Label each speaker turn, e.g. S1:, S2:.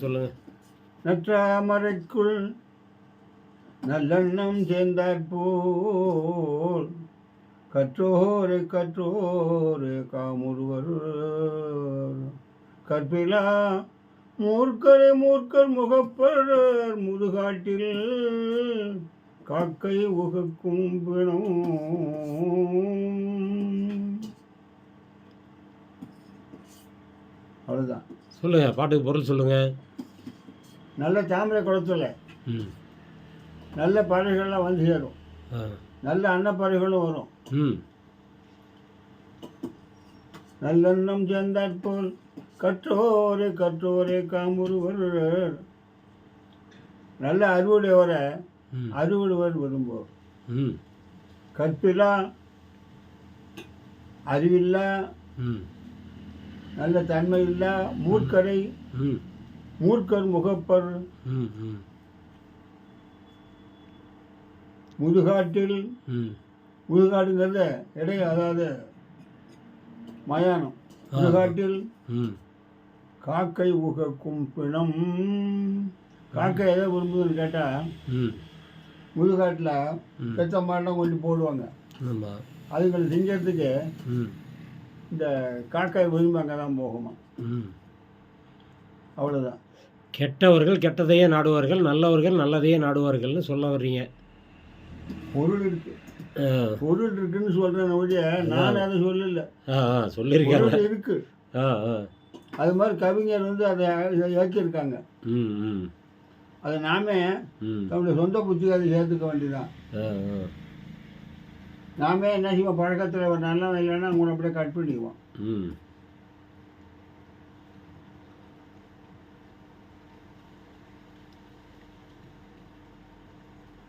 S1: சொல்லுங்க.
S2: நற்றாமரைக்குள் நல்லெண்ணம் சேர்ந்தாற்போல் கற்றோரை கற்றோரை காமுருவர். கற்பிலா மூர்க்கரை மூர்க்கர் முகப்பர் முதுகாட்டில் காக்கை உகக்கும் பிணம். அவ்வளோதான்
S1: சொல்லுங்க பாட்டுக்கு பொருள் சொல்லுங்க.
S2: நல்ல தாமரை குளத்துல
S1: ம்.
S2: நல்ல பறவைகள்லாம் வந்து சேரும். நல்ல அன்னப்பறவைகளும் வரும்.
S1: ம்.
S2: நல்லெண்ணம் சேர்ந்தாற்போல் கற்றோரே கற்றோரே காமுருவர். நல்ல அறிவுடையவரை
S1: ம்.
S2: அறிவுடையவர் விரும்புவோர்
S1: ம்.
S2: கற்பிலா அறிவில்லா நல்ல தன்மை இல்லா மூர்க்கரை மூர்க்கர் முகப்பர். முதுகாட்டில் முதுகாடுங்கிறத இடை அதாவது மயானம். முதுகாட்டில் காக்கை உகக்கும் பிணம். காக்கை எதை விரும்புதுன்னு கேட்டால் முதுகாட்டில். பெத்த மாடெல்லாம் கொண்டு போடுவாங்க. அதுங்களை திங்கிறதுக்கு இந்த காக்காய் விரும்பி அங்கே தான் போகுமா?
S1: ம்.
S2: அவ்வளோதான்
S1: கெட்டவர்கள் கெட்டதையே நாடுவார்கள் நல்லவர்கள் நல்லதையே நாடுவார்கள்னு சொல்ல வர்றீங்க.
S2: பொருள் இருக்கு. பொருள் இருக்குன்னு சொல்கிறேன் ஒழிய நான் அதை சொல்லல. பொருள் இருக்கு. அது மாதிரி கவிஞர் வந்து அதை இயக்கியிருக்காங்க. அதை நாமே நம்முடைய சொந்த புத்திக்கு அதை சேர்த்துக்க வேண்டியதான் நாமே என்ன செய்வோம் பழக்கத்தில் ஒரு நல்லவன் இல்லைன்னா அவங்கள அப்படியே கட் பண்ணிக்குவோம்
S1: ம்.